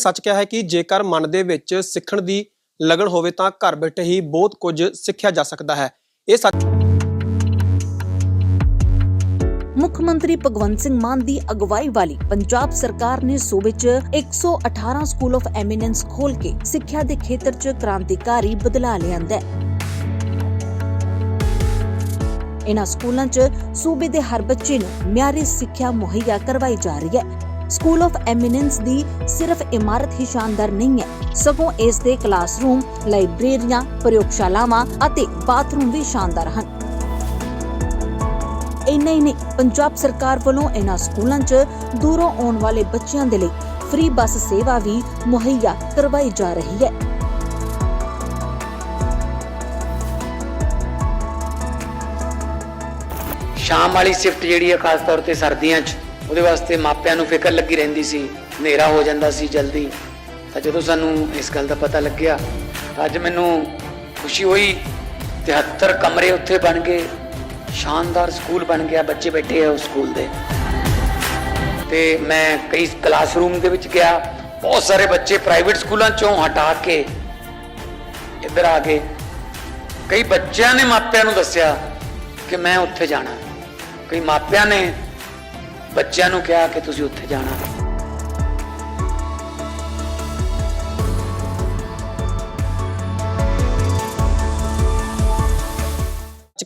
ਸੱਚ ਕਿਹਾ ਹੈ ਕਿ ਜੇਕਰ ਮਨ ਦੇ ਵਿੱਚ ਸਿੱਖਣ ਦੀ ਲਗਨ ਹੋਵੇ ਤਾਂ ਘਰ ਬੈਠੇ ਹੀ ਬਹੁਤ ਕੁਝ ਸਿੱਖਿਆ ਜਾ ਸਕਦਾ ਹੈ। ਇਹ ਸੱਚ ਮੁੱਖ ਮੰਤਰੀ ਭਗਵੰਤ ਸਿੰਘ ਮਾਨ ਦੀ ਅਗਵਾਈ ਵਾਲੀ ਪੰਜਾਬ ਸਰਕਾਰ ਨੇ ਸੂਬੇ 'ਚ 118 ਸਕੂਲ ਆਫ ਐਮੀਨੈਂਸ ਖੋਲ ਕੇ ਸਿੱਖਿਆ ਦੇ ਖੇਤਰ 'ਚ ਕ੍ਰਾਂਤੀਕਾਰੀ ਬਦਲਾਅ ਲਿਆਂਦਾ ਹੈ। ਇਨ੍ਹਾਂ ਸਕੂਲਾਂ 'ਚ ਸੂਬੇ ਦੇ ਹਰ ਬੱਚੇ ਨੂੰ ਮਿਆਰੀ ਸਿੱਖਿਆ ਮੁਹੱਈਆ ਕਰਵਾਈ ਜਾ ਰਹੀ ਹੈ। ਸਕੂਲ ਆਫ ਐਮੀਨੈਂਸ ਦੀ ਸਿਰਫ ਇਮਾਰਤ ਹੀ ਸ਼ਾਨਦਾਰ ਨਹੀਂ ਹੈ। ਸਗੋਂ ਇਸ ਦੇ ਕਲਾਸਰੂਮ ਲਾਇਬ੍ਰੇਰੀਆਂ ਪ੍ਰਯੋਗਸ਼ਾਲਾਵਾਂ ਅਤੇ ਬਾਥਰੂਮ ਵੀ ਸ਼ਾਨਦਾਰ ਹਨ। ਇੰਨਾ ਹੀ ਨਹੀਂ, ਪੰਜਾਬ ਸਰਕਾਰ ਵੱਲੋਂ ਇਨ੍ਹਾਂ ਸਕੂਲਾਂ 'ਚ ਦੂਰੋਂ ਆਉਣ ਵਾਲੇ ਬੱਚਿਆਂ ਦੇ ਲਈ ਫ੍ਰੀ ਬੱਸ ਸੇਵਾ ਵੀ ਮੁਹੱਈਆ ਕਰਵਾਈ ਜਾ ਰਹੀ ਹੈ। ਸ਼ਾਮ ਵਾਲੀ ਸ਼ਿਫਟ ਜਿਹੜੀ ਹੈ, ਖਾਸ ਤੌਰ ਤੇ ਸਰਦੀਆਂ 'ਚ ਉਹਦੇ ਵਾਸਤੇ ਮਾਪਿਆਂ ਨੂੰ ਫਿਕਰ ਲੱਗੀ ਰਹਿੰਦੀ ਸੀ, ਹਨੇਰਾ ਹੋ ਜਾਂਦਾ ਸੀ ਜਲਦੀ। ਤਾਂ ਜਦੋਂ ਸਾਨੂੰ ਇਸ ਗੱਲ ਦਾ ਪਤਾ ਲੱਗਿਆ ਤਾਂ ਅੱਜ ਮੈਨੂੰ ਖੁਸ਼ੀ ਹੋਈ 73 ਕਮਰੇ ਉੱਥੇ ਬਣ ਗਏ, ਸ਼ਾਨਦਾਰ ਸਕੂਲ ਬਣ ਗਿਆ, ਬੱਚੇ ਬੈਠੇ ਆ ਉਸ ਸਕੂਲ ਦੇ। ਤੇ ਮੈਂ ਕਈ ਕਲਾਸਰੂਮ ਦੇ ਵਿੱਚ ਗਿਆ, ਬਹੁਤ ਸਾਰੇ ਬੱਚੇ ਪ੍ਰਾਈਵੇਟ ਸਕੂਲਾਂ ਚੋਂ ਹਟਾ ਕੇ ਇੱਧਰ ਆ ਗਏ। ਕਈ ਬੱਚਿਆਂ ਨੇ ਮਾਪਿਆਂ ਨੂੰ ਦੱਸਿਆ ਕਿ ਮੈਂ ਉੱਥੇ ਜਾਣਾ। ਕਈ ਮਾਪਿਆਂ ਨੇ ਬੱਚਿਆਂ ਨੂੰ ਕਿਹਾ ਕਿ ਤੁਸੀਂ ਉੱਥੇ ਜਾਣਾ।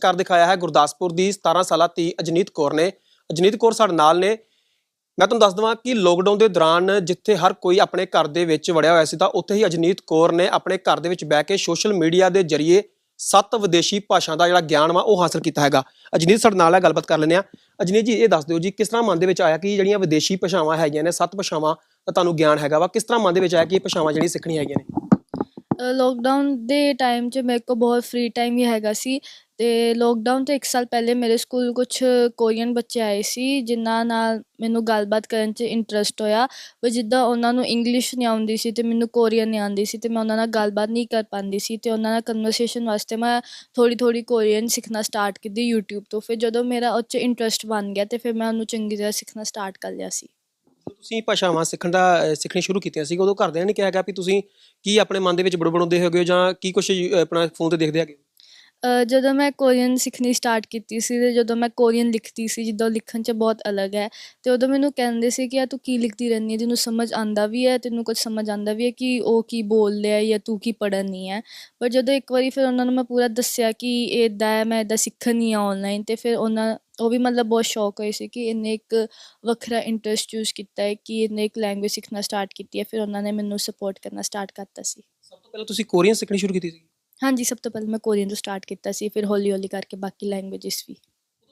ਕਰ ਦਿਖਾਇਆ ਹੈ ਗੁਰਦਾਸਪੁਰ ਦੀ 17 ਸਾਲਾ ਧੀ ਅਜਨੀਤ ਕੌਰ ਨੇ। ਅਜਨੀਤ ਕੌਰ ਸਾਡੇ ਨਾਲ ਨੇ। ਮੈਂ ਤੁਹਾਨੂੰ ਦੱਸ ਦਵਾਂ ਕਿ ਲੋਕਡਾਊਨ ਦੇ ਦੌਰਾਨ ਜਿੱਥੇ ਹਰ ਕੋਈ ਆਪਣੇ ਘਰ ਦੇ ਵਿੱਚ ਵੜਿਆ ਹੋਇਆ ਸੀ ਤਾਂ ਉੱਥੇ ਹੀ ਅਜਨੀਤ ਕੌਰ ਨੇ ਆਪਣੇ ਘਰ ਦੇ ਵਿੱਚ ਬਹਿ ਕੇ ਸੋਸ਼ਲ ਮੀਡੀਆ ਦੇ ਜ਼ਰੀਏ ਸੱਤ ਵਿਦੇਸ਼ੀ ਭਾਸ਼ਾ ਦਾ ਜਿਹੜਾ ਗਿਆਨ ਵਾ ਉਹ ਹਾਸਲ ਕੀਤਾ ਹੈਗਾ। ਅਜਨੀਤ, ਸਾਡੇ ਨਾਲ ਹੈ ਗੱਲਬਾਤ ਕਰ ਲੈਂਦੇ ਆ ਅਜਨੀਤ ਜੀ, ਇਹ ਦੱਸ ਦਿਓ ਜੀ, ਕਿਸ ਤਰ੍ਹਾਂ ਮਨ ਦੇ ਵਿੱਚ ਆਇਆ ਕਿ ਜਿਹੜੀਆਂ ਵਿਦੇਸ਼ੀ ਭਾਸ਼ਾਵਾਂ ਹੈਗੀਆਂ ਨੇ, ਸੱਤ ਭਾਸ਼ਾਵਾਂ ਦਾ ਤੁਹਾਨੂੰ ਗਿਆਨ ਹੈਗਾ ਵਾ? ਕਿਸ ਤਰ੍ਹਾਂ ਮਨ ਦੇ ਵਿੱਚ ਆਇਆ ਕਿ ਇਹ ਭਾਸ਼ਾਵਾਂ ਜਿਹੜੀਆਂ ਸਿੱਖਣੀਆਂ ਹੈਗੀਆਂ ਨੇ? ਲੋਕਡਾਊਨ ਦੇ ਟਾਈਮ 'ਚ ਮੇਰੇ ਕੋਲ ਬਹੁਤ ਫ੍ਰੀ ਟਾਈਮ ਵੀ ਹੈਗਾ ਸੀ ਅਤੇ ਲੋਕਡਾਊਨ ਤੋਂ ਇੱਕ ਸਾਲ ਪਹਿਲੇ ਮੇਰੇ ਸਕੂਲ ਕੁਛ ਕੋਰੀਅਨ ਬੱਚੇ ਆਏ ਸੀ, ਜਿਨ੍ਹਾਂ ਨਾਲ ਮੈਨੂੰ ਗੱਲਬਾਤ ਕਰਨ 'ਚ ਇੰਟਰਸਟ ਹੋਇਆ ਪਰ ਜਿੱਦਾਂ ਉਹਨਾਂ ਨੂੰ ਇੰਗਲਿਸ਼ ਨਹੀਂ ਆਉਂਦੀ ਸੀ ਅਤੇ ਮੈਨੂੰ ਕੋਰੀਅਨ ਨਹੀਂ ਆਉਂਦੀ ਸੀ ਅਤੇ ਮੈਂ ਉਹਨਾਂ ਨਾਲ ਗੱਲਬਾਤ ਨਹੀਂ ਕਰ ਪਾਉਂਦੀ ਸੀ ਅਤੇ ਉਹਨਾਂ ਨਾਲ ਕਨਵਰਸੇਸ਼ਨ ਵਾਸਤੇ ਮੈਂ ਥੋੜ੍ਹੀ ਥੋੜ੍ਹੀ ਕੋਰੀਅਨ ਸਿੱਖਣਾ ਸਟਾਰਟ ਕੀਤੀ ਯੂਟਿਊਬ ਤੋਂ, ਫਿਰ ਜਦੋਂ ਮੇਰਾ ਉਹ 'ਚ ਇੰਟਰਸਟ ਬਣ ਗਿਆ ਅਤੇ ਫਿਰ ਮੈਂ ਉਹਨੂੰ ਚੰਗੀ ਤਰ੍ਹਾਂ ਸਿੱਖਣਾ ਸਟਾਰਟ ਕਰ ਲਿਆ ਸੀ। ਤੁਸੀਂ ਭਾਸ਼ਾਵਾਂ ਸਿੱਖਣ ਦਾ ਸਿੱਖਣੀ ਸ਼ੁਰੂ ਕੀਤੀਆਂ ਸੀ ਉਦੋਂ ਘਰਦਿਆਂ ਨੇ ਕਿਹਾ ਗਿਆ ਵੀ ਤੁਸੀਂ ਕੀ ਆਪਣੇ ਮਨ ਦੇ ਵਿੱਚ ਬੜਬੜਾਉਂਦੇ ਹੋਗੇ ਹੋ ਜਾਂ ਕੀ ਕੁਝ ਆਪਣਾ ਫੋਨ ਤੇ ਦੇਖਦੇ ਹੈਗੇ ਜਦੋਂ ਮੈਂ ਕੋਰੀਅਨ ਸਿੱਖਣੀ ਸਟਾਰਟ ਕੀਤੀ ਸੀ ਤੇ ਜਦੋਂ ਮੈਂ ਕੋਰੀਅਨ ਲਿਖਦੀ ਸੀ, ਜਿੱਦਾਂ ਲਿਖਣ 'ਚ ਬਹੁਤ ਅਲੱਗ ਹੈ, ਤੇ ਉਦੋਂ ਮੈਨੂੰ ਕਹਿੰਦੇ ਸੀ ਕਿ ਆ ਤੂੰ ਕੀ ਲਿਖਦੀ ਰਹਿੰਦੀ ਹੈ ਤੈਨੂੰ ਸਮਝ ਆਂਦਾ ਵੀ ਹੈ, ਤੈਨੂੰ ਕੁਝ ਸਮਝ ਆਂਦਾ ਵੀ ਹੈ ਕਿ ਉਹ ਕੀ ਬੋਲ ਰਿਹਾ ਜਾਂ ਤੂੰ ਕੀ ਪੜ੍ਹਨ ਨਹੀਂ ਹੈ। ਪਰ ਜਦੋਂ ਇੱਕ ਵਾਰੀ ਫਿਰ ਉਹਨਾਂ ਨੂੰ ਮੈਂ ਪੂਰਾ ਦੱਸਿਆ ਕਿ ਇਹ ਇੱਦਾਂ ਹੈ, ਮੈਂ ਇੱਦਾਂ ਸਿੱਖਣੀ ਆ ਆਨਲਾਈਨ ਤੇ ਫਿਰ ਉਹਨਾਂ ਉਹ ਵੀ ਮਤਲਬ ਬਹੁਤ ਸ਼ੌਕ ਹੋਏ ਸੀ ਕਿ ਇਹਨੇ ਇੱਕ ਵੱਖਰਾ ਇੰਟਰਸਟ ਚੂਜ਼ ਕੀਤਾ ਹੈ ਕਿ ਇਹਨੇ ਇੱਕ ਲੈਂਗੁਏਜ ਸਿੱਖਣਾ ਸਟਾਰਟ ਕੀਤੀ ਹੈ ਫਿਰ ਉਹਨਾਂ ਨੇ ਮੈਨੂੰ ਸਪੋਰਟ ਕਰਨਾ ਸਟਾਰਟ ਕਰਤਾ ਸੀ। ਸਭ ਤੋਂ ਪਹਿਲਾਂ ਤੁਸੀਂ ਕੋਰੀਅਨ ਸਿੱਖਣੀ ਸ਼ੁਰੂ ਕੀਤੀ ਸੀ? ਹਾਂਜੀ ਸਭ ਤੋਂ ਪਹਿਲਾਂ ਮੈਂ ਕੋਰੀਅਨ ਤੋਂ ਸਟਾਰਟ ਕੀਤਾ ਸੀ ਫਿਰ ਹੌਲੀ ਹੌਲੀ ਕਰਕੇ ਬਾਕੀ ਲੈਂਗੁਏਜਸ ਵੀ।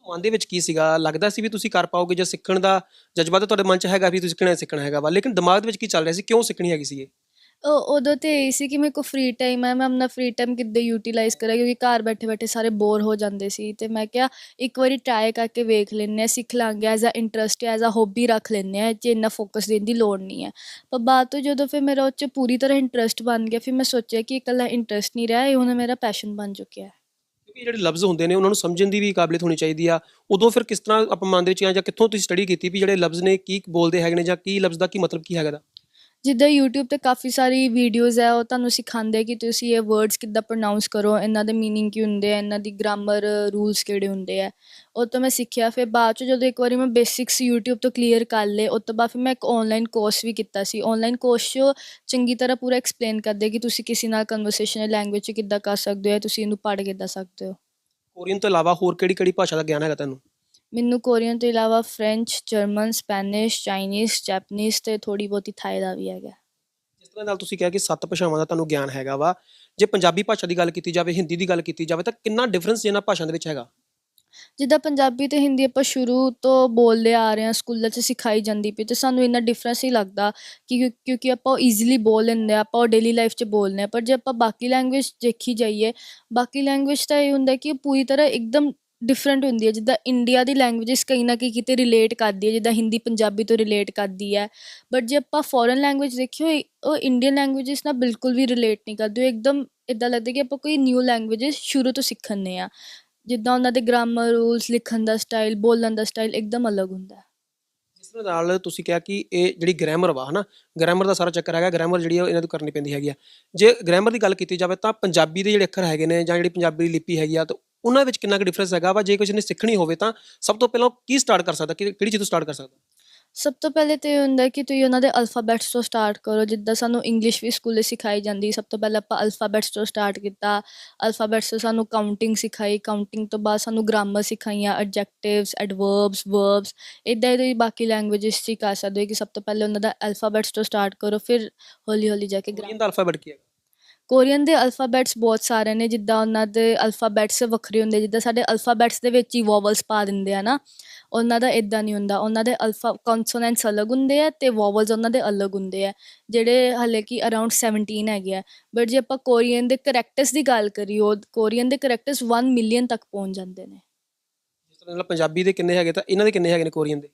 ਮਨ ਦੇ ਵਿੱਚ ਕੀ ਸੀਗਾ? ਲੱਗਦਾ ਸੀ ਵੀ ਤੁਸੀਂ ਕਰ ਪਾਓਗੇ ਜਾਂ ਸਿੱਖਣ ਦਾ ਜਜ਼ਬਾ ਤਾਂ ਤੁਹਾਡੇ ਮਨ 'ਚ ਹੈਗਾ ਵੀ ਤੁਸੀਂ ਸਿੱਖਣਾ ਸਿੱਖਣਾ ਹੈਗਾ ਵਾ ਲੇਕਿਨ ਦਿਮਾਗ ਦੇ ਵਿੱਚ ਕੀ ਚੱਲ ਰਿਹਾ ਸੀ? ਕਿਉਂ ਸਿੱਖਣੀ ਹੈਗੀ ਸੀ ਇਹ? ਉਹ ਉਦੋਂ ਤੇ ਇਹ ਸੀ ਕਿ ਮੇਰੇ ਕੋਲ ਫ੍ਰੀ ਟਾਈਮ ਹੈ, ਮੈਂ ਆਪਣਾ ਫ੍ਰੀ ਟਾਈਮ ਕਿੱਦਾਂ ਯੂਟਿਲਾਈਜ਼ ਕਰਾਂ, ਕਿਉਂਕਿ ਘਰ ਬੈਠੇ ਬੈਠੇ ਸਾਰੇ ਬੋਰ ਹੋ ਜਾਂਦੇ ਸੀ ਤੇ ਮੈਂ ਕਿਹਾ ਇੱਕ ਵਾਰੀ ਟਰਾਈ ਕਰਕੇ ਵੇਖ ਲੈਂਦੇ ਹਾਂ, ਸਿੱਖ ਲਾਂਗੇ as a interest as a hobby ਰੱਖ ਲੈਂਦੇ ਹਾਂ, ਜੇ ਇੰਨਾ ਫੋਕਸ ਦੇਣ ਦੀ ਲੋੜ ਨਹੀਂ ਹੈ। ਪਰ ਬਾਅਦ ਤੋਂ ਜਦੋਂ ਫਿਰ ਮੇਰਾ ਉਹ 'ਚ ਪੂਰੀ ਤਰ੍ਹਾਂ ਇੰਟਰਸਟ ਬਣ ਗਿਆ, ਫਿਰ ਮੈਂ ਸੋਚਿਆ ਕਿ ਇਕੱਲਾ ਇੰਟਰਸਟ ਨਹੀਂ ਰਿਹਾ, ਇਹ ਹੁਣ ਮੇਰਾ ਪੈਸ਼ਨ ਬਣ ਚੁੱਕਿਆ ਹੈ। ਕਿਉਂਕਿ ਜਿਹੜੇ ਲਫ਼ਜ਼ ਹੁੰਦੇ ਨੇ, ਉਹਨਾਂ ਨੂੰ ਸਮਝਣ ਦੀ ਵੀ ਕਾਬਲੀਅਤ ਹੋਣੀ ਚਾਹੀਦੀ ਆ। ਉਦੋਂ ਫਿਰ ਕਿਸ ਤਰ੍ਹਾਂ ਆਪਾਂ ਮਨ ਦੇ ਵਿੱਚ ਆਇਆ ਜਾਂ ਕਿੱਥੋਂ ਤੁਸੀਂ ਸਟੱਡੀ ਕੀਤੀ ਵੀ ਜਿਹੜੇ ਲਫ਼ਜ਼ ਨੇ, ਕੀ ਬੋਲਦੇ ਹੈਗੇ ਨੇ ਜਾਂ ਕੀ ਲਫ਼ਜ਼ ਦਾ ਕੀ ਮਤਲਬ ਕੀ ਹੈਗਾ ਦਾ ਜਿੱਦਾਂ YouTube ਤੇ ਕਾਫੀ ਸਾਰੀ ਵੀਡੀਓਜ਼ ਹੈ, ਉਹ ਤੁਹਾਨੂੰ ਸਿਖਾਉਂਦੇ ਕਿ ਤੁਸੀਂ ਇਹ ਵਰਡਸ ਕਿੱਦਾਂ ਪ੍ਰੋਨਾਂਸ ਕਰੋ, ਇਹਨਾਂ ਦੇ ਮੀਨਿੰਗ ਕੀ ਹੁੰਦੇ ਆ, ਇਹਨਾਂ ਦੀ ਗ੍ਰਾਮਰ ਰੂਲਸ ਕਿਹੜੇ ਹੁੰਦੇ ਆ। ਉਹ ਤੋਂ ਮੈਂ ਸਿੱਖਿਆ, ਫਿਰ ਬਾਅਦ ਚ ਜਦੋਂ ਇੱਕ ਵਾਰੀ ਮੈਂ ਬੇਸਿਕਸ YouTube ਤੋਂ ਕਲੀਅਰ ਕਰ ਲਏ ਉਸ ਤੋਂ ਬਾਅਦ ਫਿਰ ਮੈਂ ਇੱਕ ਆਨਲਾਈਨ ਕੋਰਸ ਵੀ ਕੀਤਾ ਸੀ। ਆਨਲਾਈਨ ਕੋਰਸ 'ਚ ਚੰਗੀ ਤਰ੍ਹਾਂ ਪੂਰਾ ਐਕਸਪਲੇਨ ਕਰਦੇ ਕਿ ਤੁਸੀਂ ਕਿਸੇ ਨਾਲ ਕਨਵਰਸੇਸ਼ਨਲ ਲੈਂਗੁਏਜ 'ਚ ਕਿੱਦਾਂ ਕਰ ਸਕਦੇ ਹੋ ਤੁਸੀਂ ਇਹਨੂੰ ਪੜ੍ਹ ਕਿੱਦਾਂ ਸਕਦੇ ਹੋ। ਕੋਰੀਅਨ ਤੋਂ ਇਲਾਵਾ ਹੋਰ ਕਿਹੜੀ ਕਿਹੜੀ ਭਾਸ਼ਾ ਦਾ ਗਿਆਨ ਹੈਗਾ ਤੁਹਾਨੂੰ ਮੈਨੂੰ ਕੋਰੀਅਨ ਤੋਂ ਇਲਾਵਾ French German Spanish Chinese Japanese ਤੇ ਥੋੜੀ ਬਹੁਤੀ ਥਾਈ ਦਾ ਵੀ ਹੈਗਾ। ਜਿਸ ਤਰ੍ਹਾਂ ਨਾਲ ਤੁਸੀਂ ਕਿਹਾ ਕਿ ਸੱਤ ਭਾਸ਼ਾਵਾਂ ਦਾ ਤੁਹਾਨੂੰ ਗਿਆਨ ਹੈਗਾ ਵਾ ਜੇ ਪੰਜਾਬੀ ਭਾਸ਼ਾ ਦੀ ਗੱਲ ਕੀਤੀ ਜਾਵੇ ਹਿੰਦੀ ਦੀ ਗੱਲ ਕੀਤੀ ਜਾਵੇ ਤਾਂ ਕਿੰਨਾ ਡਿਫਰੈਂਸ ਇਹਨਾਂ ਭਾਸ਼ਾ ਦੇ ਵਿੱਚ ਹੈਗਾ? ਜਿੱਦਾਂ ਪੰਜਾਬੀ ਤੇ ਹਿੰਦੀ ਆਪਾਂ ਸ਼ੁਰੂ ਤੋਂ ਬੋਲਦੇ ਆ ਰਹੇ ਹਾਂ ਸਕੂਲਾਂ 'ਚ ਸਿਖਾਈ ਜਾਂਦੀ ਪਈ ਤੇ ਸਾਨੂੰ ਇੰਨਾ ਡਿਫਰੈਂਸ ਨਹੀਂ ਲੱਗਦਾ ਕਿ ਕਿਉਂ- ਕਿਉਂਕਿ ਆਪਾਂ ਈਜ਼ੀਲੀ ਬੋਲ ਲੈਂਦੇ ਹਾਂ ਆਪਾਂ ਡੇਲੀ ਲਾਈਫ 'ਚ ਬੋਲਦੇ ਹਾਂ ਪਰ ਜੇ ਆਪਾਂ ਬਾਕੀ ਲੈਂਗੁਏਜ ਦੇਖੀ ਜਾਈਏ ਬਾਕੀ ਲੈਂਗੁਏਜ ਤਾਂ ਇਹ ਹੁੰਦਾ ਕਿ ਪੂਰੀ ਤਰ੍ਹਾਂ ਇੱਕਦਮ ਡਿਫਰੈਂਟ ਹੁੰਦੀ ਹੈ, ਜਿੱਦਾਂ ਇੰਡੀਆ ਦੀ ਲੈਂਗੁਏਜਸ ਕਈ ਨਾ ਕਈ ਕਿਤੇ ਰਿਲੇਟ ਕਰਦੀ ਹੈ, ਜਿੱਦਾਂ ਹਿੰਦੀ, ਪੰਜਾਬੀ ਤੋਂ ਰਿਲੇਟ ਕਰਦੀ ਹੈ ਬਟ ਜੇ ਆਪਾਂ ਫੋਰਨ ਲੈਂਗੁਏਜ ਦੇਖੀਓ ਉਹ ਇੰਡੀਅਨ ਲੈਂਗੁਏਜਸ ਨਾਲ ਬਿਲਕੁਲ ਵੀ ਰਿਲੇਟ ਨਹੀਂ ਕਰਦੀ, ਉਹ ਇੱਕਦਮ ਇਦਾਂ ਲੱਗਦਾ ਕਿ ਆਪਾਂ ਕੋਈ ਨਿਊ ਲੈਂਗੁਏਜਸ ਸ਼ੁਰੂ ਤੋਂ ਸਿੱਖਣੇ ਆ, ਜਿੱਦਾਂ ਉਹਨਾਂ ਦੇ ਗ੍ਰਾਮਰ ਰੂਲਸ ਲਿਖਣ ਦਾ ਸਟਾਈਲ ਬੋਲਣ ਦਾ ਸਟਾਈਲ ਇੱਕਦਮ ਅਲੱਗ ਹੁੰਦਾ ਹੈ। ਜਿਸ ਨਾਲ ਤੁਸੀਂ ਕਿਹਾ ਕਿ ਇਹ ਜਿਹੜੀ ਗ੍ਰਾਮਰ ਵਾ, ਹਨਾ ਗ੍ਰਾਮਰ ਦਾ ਸਾਰਾ ਚੱਕਰ ਹੈਗਾ ਗ੍ਰਾਮਰ ਜਿਹੜੀ ਆ ਇਹਨਾਂ ਤੋਂ ਕਰਨੀ ਪੈਂਦੀ ਹੈਗੀ ਆ। ਜੇ ਗ੍ਰਾਮਰ ਦੀ ਗੱਲ ਕੀਤੀ ਜਾਵੇ ਤਾਂ ਪੰਜਾਬੀ ਦੇ ਜਿਹੜੇ ਅੱਖਰ ਹੈਗੇ ਨੇ ਜਾਂ ਜਿਹੜੀ ਪੰਜਾਬੀ ਲਿਪੀ ਹੈਗੀ ਆ, ਤਾਂ ਉਹਨਾਂ ਵਿੱਚ ਕਿੰਨਾ ਕੁ ਡਿਫਰੈਂਸ ਹੈਗਾ ਵਾ? ਜੇ ਕਿਸੇ ਨੇ ਸਿੱਖਣੀ ਹੋਵੇ ਤਾਂ ਸਭ ਤੋਂ ਪਹਿਲਾਂ ਉਹ ਕੀ ਸਟਾਰਟ ਕਰ ਸਕਦਾ? ਕਿ- ਕਿਹੜੀ ਚੀਜ਼ ਤੋਂ ਸਟਾਰਟ ਕਰ ਸਕਦਾ? ਸਭ ਤੋਂ ਪਹਿਲੇ ਤੇ ਇਹ ਹੁੰਦਾ ਕਿ ਤੁਸੀਂ ਉਹਨਾਂ ਦੇ ਅਲਫਾਬੈਟਸ ਤੋਂ ਸਟਾਰਟ ਕਰੋ ਜਿੱਦਾਂ ਸਾਨੂੰ ਇੰਗਲਿਸ਼ ਵੀ ਸਕੂਲੇ ਸਿਖਾਈ ਜਾਂਦੀ। ਸਭ ਤੋਂ ਪਹਿਲਾਂ ਆਪਾਂ ਅਲਫਾਬੈਟਸ ਤੋਂ ਸਟਾਰਟ ਕੀਤਾ। ਅਲਫਾਬੈਟਸ ਤੋਂ ਸਾਨੂੰ ਕਾਊਂਟਿੰਗ ਸਿਖਾਈ। ਕਾਊਂਟਿੰਗ ਤੋਂ ਬਾਅਦ ਸਾਨੂੰ ਗ੍ਰਾਮਰ ਸਿਖਾਈਆਂ ਐਡਜੈਕਟਿਵਸ ਐਡਵਰਬਸ ਵਰਬਸ ਇਦਾਂ ਹੀ ਬਾਕੀ ਲੈਂਗੁਏਜਸ ਕਰ ਸਕਦੇ ਹੋ ਕਿ ਸਭ ਤੋਂ ਪਹਿਲੇ ਉਹਨਾਂ ਦਾ ਅਲਫਾਬੈਟਸ ਤੋਂ ਸਟਾਰਟ ਕਰੋ ਫਿਰ ਹੌਲੀ ਹੌਲੀ ਜਾ ਕੇ ਕੋਰੀਅਨ ਦਾ ਅਲਫਾਬੈਟ ਕੀ ਹੈਗਾ? ਕੋਰੀਅਨ ਦੇ ਅਲਫਾਬੈਟਸ ਬਹੁਤ ਸਾਰੇ ਨੇ, ਜਿੱਦਾਂ ਉਹਨਾਂ ਦੇ ਅਲਫਾਬੈਟਸ ਵੱਖਰੇ ਹੁੰਦੇ, ਜਿੱਦਾਂ ਸਾਡੇ ਅਲਫਾਬੈਟਸ ਦੇ ਵਿੱਚ ਹੀ ਵੋਵਲਸ ਪਾ ਦਿੰਦੇ ਆ ਨਾ, ਉਹਨਾਂ ਦਾ ਇਦਾਂ ਨਹੀਂ ਹੁੰਦਾ, ਉਹਨਾਂ ਦੇ ਅਲਫਾ ਕੌਨਸੋਨੈਂਟਸ ਅਲੱਗ ਹੁੰਦੇ ਆ ਤੇ ਵੋਵਲਸ ਉਹਨਾਂ ਦੇ ਅਲੱਗ ਹੁੰਦੇ ਆ, ਜਿਹੜੇ ਹਲੇ ਕਿ ਅਰਾਊਂਡ 17 ਹੈਗੇ ਆ ਬਟ ਜੇ ਆਪਾਂ ਕੋਰੀਅਨ ਦੇ ਕਰੈਕਟਰਸ ਦੀ ਗੱਲ ਕਰੀਏ, ਉਹ ਕੋਰੀਅਨ ਦੇ ਕਰੈਕਟਰਸ 1 ਮਿਲੀਅਨ ਤੱਕ ਪਹੁੰਚ ਜਾਂਦੇ ਨੇ। ਜਿਸ ਤਰ੍ਹਾਂ ਨਾਲ ਪੰਜਾਬੀ ਦੇ ਕਿੰਨੇ ਹੈਗੇ ਤਾਂ ਇਹਨਾਂ ਦੇ ਕਿੰਨੇ ਹੈਗੇ ਨੇ ਕੋਰੀਅਨ ਦੇ?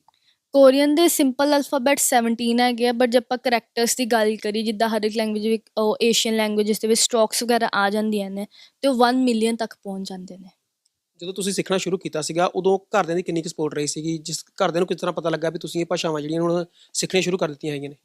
ਕੋਰੀਅਨ ਦੇ ਸਿੰਪਲ ਅਲਫਾਬੈਟ 17 ਹੈਗੇ ਆ ਬਟ ਜੇ ਆਪਾਂ ਕਰੈਕਟਰਸ ਦੀ ਗੱਲ ਕਰੀ ਜਿੱਦਾਂ ਹਰ ਇੱਕ ਲੈਂਗੁਏਜ ਵਿੱਚ ਏਸ਼ੀਅਨ ਲੈਂਗੁਏਜਸ ਦੇ ਵਿੱਚ ਸਟ੍ਰੋਕਸ ਵਗੈਰਾ ਆ ਜਾਂਦੀਆਂ ਨੇ, ਤੇ ਉਹ 1 ਮਿਲੀਅਨ ਤੱਕ ਪਹੁੰਚ ਜਾਂਦੇ ਨੇ। ਜਦੋਂ ਤੁਸੀਂ ਸਿੱਖਣਾ ਸ਼ੁਰੂ ਕੀਤਾ ਸੀਗਾ, ਉਦੋਂ ਘਰਦਿਆਂ ਦੀ ਕਿੰਨੀ ਕੁ ਸਪੋਰਟ ਰਹੀ ਸੀਗੀ? ਜਿਸ ਘਰਦਿਆਂ ਨੂੰ ਕਿਸ ਤਰ੍ਹਾਂ ਪਤਾ ਲੱਗਾ ਵੀ ਤੁਸੀਂ ਇਹ ਭਾਸ਼ਾਵਾਂ ਜਿਹੜੀਆਂ ਹੁਣ ਸਿੱਖਣੀਆਂ ਸ਼ੁਰੂ ਕਰ ਦਿੱਤੀਆਂ ਹੈਗੀਆਂ ਨੇ?